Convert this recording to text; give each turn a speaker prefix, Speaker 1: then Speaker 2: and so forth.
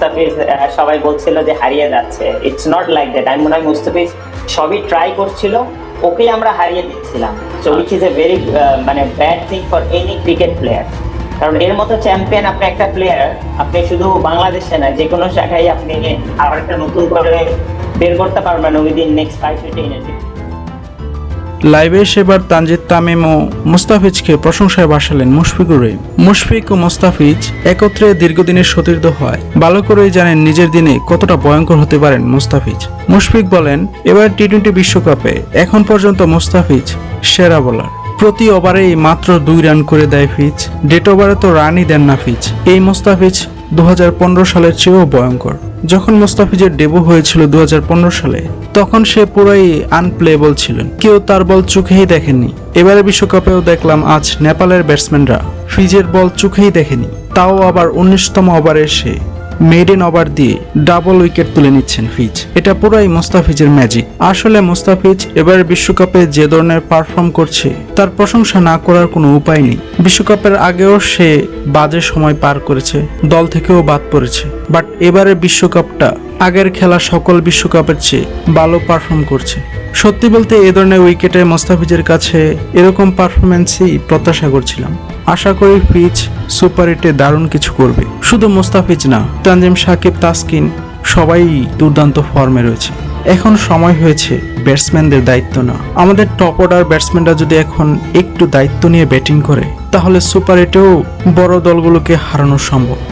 Speaker 1: মুস্তাফিজ সবাই বলছিল যে হারিয়ে যাচ্ছে। ইটস নট লাইক দ্যাট আমি মনে হয় মুস্তাফিজ সবই ট্রাই করছিল, ওকেই আমরা হারিয়ে দিচ্ছিলাম। So which is a very মানে bad thing for any cricket player কারণ এর মতো চ্যাম্পিয়ন আপনি একটা প্লেয়ার আপনি শুধু বাংলাদেশে না, যে কোনো শাখায় আপনি আবার একটা নতুন করে বের করতে পারবেন within next five to ten
Speaker 2: লাইভে সেবার তানজিদ, তামিম ও মুস্তাফিজকে প্রশংসায় ভাসালেন মুশফিকুর রহিম। মুশফিক ও মুস্তাফিজ একত্রে দীর্ঘদিনের সতীর্থ হয়। ভালো করেই জানেন নিজের দিনে কতটা ভয়ঙ্কর হতে পারেন মুস্তাফিজ। মুশফিক বলেন, এবার টি টোয়েন্টি বিশ্বকাপে এখন পর্যন্ত মুস্তাফিজ সেরা বোলার প্রতি ওভারেই মাত্র দুই রান করে দেয় ফিচ ডেট ওভারে তো রানই দেন না ফিচ এই মুস্তাফিজ দু সালের চেয়েও ভয়ঙ্কর। যখন মোস্তাফিজের ডেবু হয়েছিল দু হাজার পনেরো সালে, তখন সে পুরাই আনপ্লেবল ছিলেন। কেউ তার বল চোখেই দেখেনি এবারে বিশ্বকাপেও দেখলাম আজ নেপালের ব্যাটসম্যানরা ফিজের বল চোখেই দেখেনি। তাও আবার উনিশতম ওভারে সে মেডেন ওভার দিয়ে ডাবল উইকেট তুলে নিচ্ছেন ফিজ। এটা পুরাই মোস্তাফিজের ম্যাজিক। আসলে মোস্তাফিজ এবার বিশ্বকাপে যে ধরনের পারফর্ম করছে, তার প্রশংসা না করার কোনো উপায় নেই। বিশ্বকাপের আগেও সে বাজে সময় পার করেছে, দল থেকেও বাদ পড়েছে। বাট এবারে বিশ্বকাপটা, আগের খেলা সকল বিশ্বকাপের চেয়ে ভালো পারফর্ম করছে। সত্যি বলতে এ ধরনের উইকেটে মোস্তাফিজের কাছে এরকম পারফরমেন্সই প্রত্যাশা করছিলাম। আশা করি পিচ সুপার এটে দারুণ কিছু করবে। শুধু মোস্তাফিজ না, তানজিম সাকিব, তাসকিন, সবাই দুর্দান্ত ফর্মে রয়েছে। এখন সময় হয়েছে ব্যাটসম্যানদের দায়িত্ব না আমাদের টপ অর্ডার ব্যাটসম্যানরা যদি এখন একটু দায়িত্ব নিয়ে ব্যাটিং করে, তাহলে সুপার এটেও বড় দলগুলোকে হারানো সম্ভব।